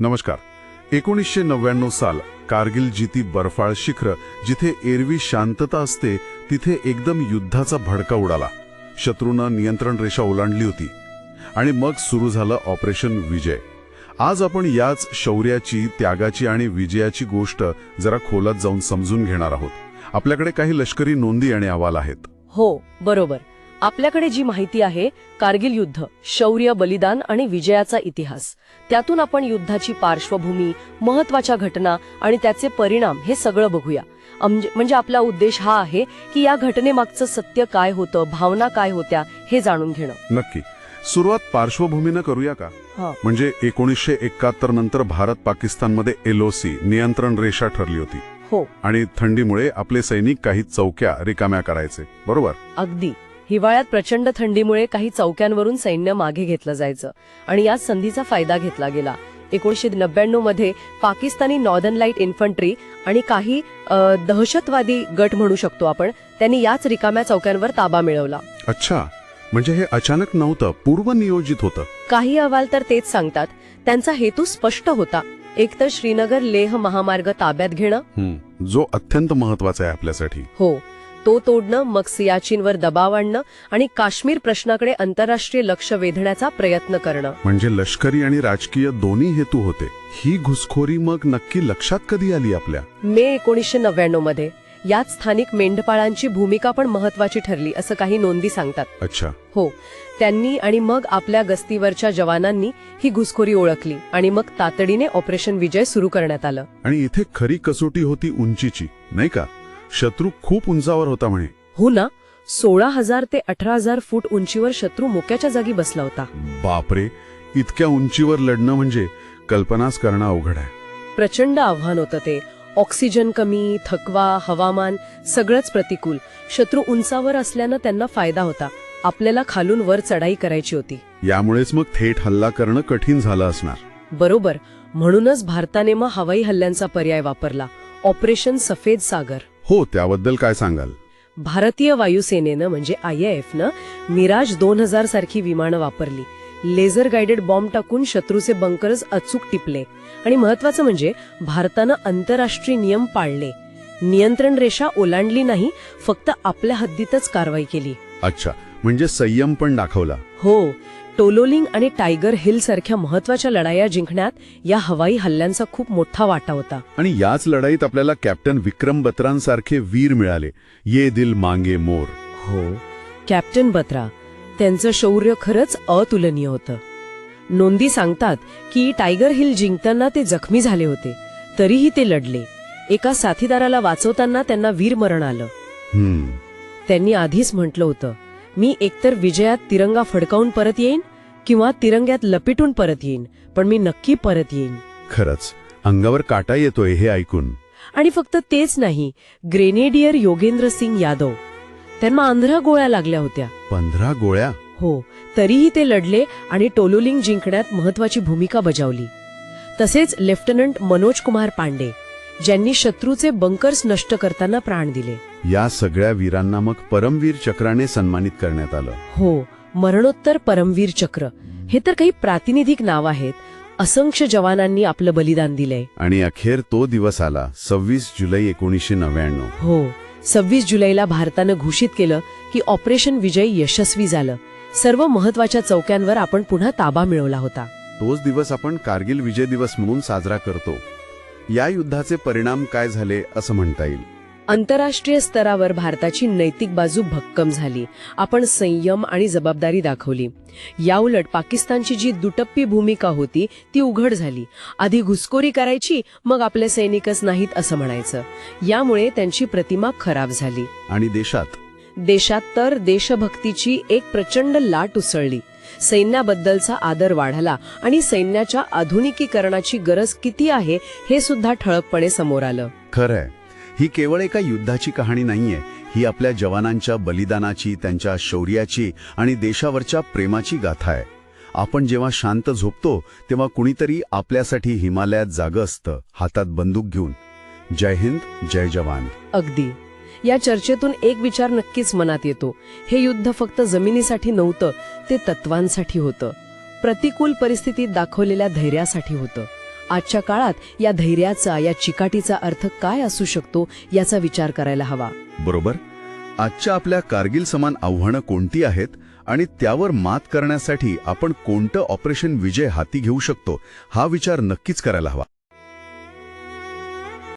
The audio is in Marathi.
नमस्कार. एकोणीसशे नव्याण्णव साल कारगिल जिती बर्फाळ शिखर जिथे एरवी शांतता असते तिथे एकदम युद्धाचा भडका उडाला. शत्रूनं नियंत्रण रेषा ओलांडली होती. आणि मग सुरू झालं ऑपरेशन विजय. आज आपण याच शौर्याची त्यागाची आणि विजयाची गोष्ट जरा खोलात जाऊन समजून घेणार आहोत. आपल्याकडे काही लष्करी नोंदी आणि अहवाल आहेत. हो बरोबर. आपल्याकडे जी माहिती आहे कारगिल युद्ध शौर्य बलिदान आणि विजयाचा इतिहास. त्यातून आपण युद्धाची पार्श्वभूमी महत्त्वाच्या घटना आणि त्याचे परिणाम हे सगळं बघूया. म्हणजे आपला उद्देश हा आहे की या घटनेमागचं सत्य काय होतं भावना काय होत्या हे जाणून घेणं. नक्की. सुरुवात पार्श्वभूमीनं करूया का? म्हणजे एकोणीसशे एकाहत्तर नंतर भारत पाकिस्तानमध्ये एलओसी नियंत्रण रेषा ठरली होती. हो. आणि थंडीमुळे आपले सैनिक काही चौक्या रिकाम्या करायचे. बरोबर? अगदी. हिवाळ्यात प्रचंड थंडीमुळे काही चौक्यांवरून सैन्य मागे घेतलं जायचं आणि याच संधीचा फायदा घेतला गेला. एकोणीशे नव्याण्णवमध्ये पाकिस्तानी नॉर्दर्न लाइट इन्फंट्री आणि काही दहशतवादी गट म्हणू शकतो आपण त्यांनी याच रिकाम्या चौक्यांवर ताबा मिळवला. अच्छा. म्हणजे हे अचानक नव्हतं पूर्वनियोजित होतं. काही अहवाल तर तेच सांगतात. त्यांचा हेतू स्पष्ट होता. एकतर श्रीनगर लेह महामार्ग ताब्यात घेणं. जो अत्यंत महत्त्वाचा आहे आपल्यासाठी. हो. तो तोडणं मग सियाचीनवर दबाव आणणं आणि काश्मीर प्रश्नाकडे आंतरराष्ट्रीय लक्ष वेधण्याचा प्रयत्न करणं. म्हणजे लष्करी आणि राजकीय दोन्ही हेतू होते. ही घुसखोरी मग नक्की लक्षात कधी आली आपल्या? मे एकोणीसशे नव्याण्णवमध्ये यात स्थानिक मेंढपाळांची भूमिका पण महत्वाची ठरली असं काही नोंदी सांगतात. अच्छा. हो त्यांनी आणि मग आपल्या गस्तीवरच्या जवानांनी ही घुसखोरी ओळखली आणि मग तातडीने ऑपरेशन विजय सुरू करण्यात आलं. आणि इथे खरी कसोटी होती उंचीची नाही का? शत्रू खूप उंचावर होता म्हणे. हो ना सोळा हजार ते अठरा हजार फूट उंचीवर शत्रू मोक्याच्या जागी बसला होता. बापरे इतक्या उंचीवर लढणं म्हणजे कल्पनाच करणं अवघड आहे. प्रचंड आव्हान होतं ते. ऑक्सिजन कमी थकवा हवामान सगळंच प्रतिकूल. शत्रू उंचावर असल्यानं त्यांना फायदा होता. आपल्याला खालून वर चढाई करायची होती. यामुळेच मग थेट हल्ला करणं कठीण झालं असणार. बरोबर म्हणूनच भारताने मग हवाई हल्ल्यांचा पर्याय वापरला. ऑपरेशन सफेद सागर. हो त्याबद्दल काय सांगाल? भारतीय वायुसेनेनं म्हणजे आय एफ न मिराज दोन हजार सारखी विमानं वापरली. लेझर गाइडेड बॉम्ब टाकून शत्रूचे बंकर्स अचूक टिपले. आणि महत्वाचं म्हणजे भारतानं आंतरराष्ट्रीय नियम पाळले. नियंत्रण रेषा ओलांडली नाही फक्त आपल्या हद्दीतच कारवाई केली. अच्छा. म्हणजे संयम पण दाखवला. हो टोलोलिंग आणि टायगर हिल सारख्या महत्त्वाच्या लढाया जिंकण्यात या हवाई हल्ल्यांचा खूप मोठा वाटा होता. आणि याच लढाईत आपल्याला कॅप्टन विक्रम बत्रांसारखे वीर मिळाले. ये दिल मांगे मोर. हो कॅप्टन बत्रा त्यांचं शौर्य खरंच अतुलनीय होतं. नोंदी सांगतात की टायगर हिल जिंकताना ते जखमी झाले होते तरीही ते लढले. एका साथीदाराला वाचवताना त्यांना वीरमरण आलं. हम्म. त्यांनी आधीच म्हटलं होतं मी एकतर विजयात तिरंगा फडकावून परत येईन किंवा तिरंग्यात लपिटून परत येईन पण मी नक्की परत येईन. खरंच अंगावर काटा येतोय हे ऐकून. आणि फक्त तेच नाही ग्रेनेडियर योगेंद्र सिंग यादव. त्यांना आंध्रा गोळ्या लागल्या होत्या. पंधरा गोळ्या? हो तरीही ते लढले आणि टोलोलिंग जिंकण्यात महत्वाची भूमिका बजावली. तसेच लेफ्टनंट मनोज कुमार पांडे ज्यांनी शत्रूचे बंकर्स नष्ट करताना प्राण दिले. या सगळ्या वीरांना मग परमवीर चक्राने सन्मानित करण्यात आलं. हो मरणोत्तर परमवीर चक्र. हे तर काही प्रातिनिधिक नाव आहेत. असंख्य जवानांनी आपलं बलिदान दिलंय. आणि अखेर तो दिवस आला सव्वीस जुलै एकोणीसशे नव्याण्णव. हो सव्वीस जुलैला भारतानं घोषित केलं की ऑपरेशन विजय यशस्वी झालं. सर्व महत्त्वाच्या चौक्यांवर आपण पुन्हा ताबा मिळवला होता. तोच दिवस आपण कारगिल विजय दिवस म्हणून साजरा करतो. या युद्धाचे परिणाम काय झाले असं म्हणता येईल? आंतरराष्ट्रीय स्तरावर भारताची नैतिक बाजू भक्कम झाली. आपण संयम आणि जबाबदारी दाखवली. याउलट पाकिस्तानची जी दुटप्पी भूमिका होती ती उघड झाली. आधी घुसखोरी करायची मग आपले सैनिकच नाहीत असं म्हणायचं. यामुळे त्यांची प्रतिमा खराब झाली. आणि देशात? देशात तर देशभक्तीची एक प्रचंड लाट उसळली. सैन्याबद्दलचा आदर वाढला आणि सैन्याच्या आधुनिकीकरणाची गरज किती आहे हे सुद्धा ठळकपणे समोर आलं. खरंय. ही केवळ एका युद्धाची कहाणी नाहीये. ही आपल्या जवानांच्या बलिदानाची त्यांच्या शौर्याची आणि देशावरच्या प्रेमाची गाथा आहे. आपण जेव्हा शांत झोपतो तेव्हा कुणीतरी आपल्यासाठी हिमालयात जागं असतं हातात बंदूक घेऊन. जय हिंद जय जवान. अगदी. या चर्चेतून एक विचार नक्कीच मनात येतो. हे युद्ध फक्त जमिनीसाठी नव्हतं ते तत्वांसाठी होतं. प्रतिकूल परिस्थितीत दाखवलेल्या धैर्यासाठी होतं. आजच्या काळात या धैर्याचा या चिकाटीचा अर्थ काय असू शकतो याचा विचार करायला हवा. बरोबर. आजच्या आपल्या कारगिल समान आव्हानं कोणती आहेत आणि त्यावर मात करण्यासाठी आपण कोणतं ऑपरेशन विजय हाती घेऊ शकतो हा विचार नक्कीच करायला हवा.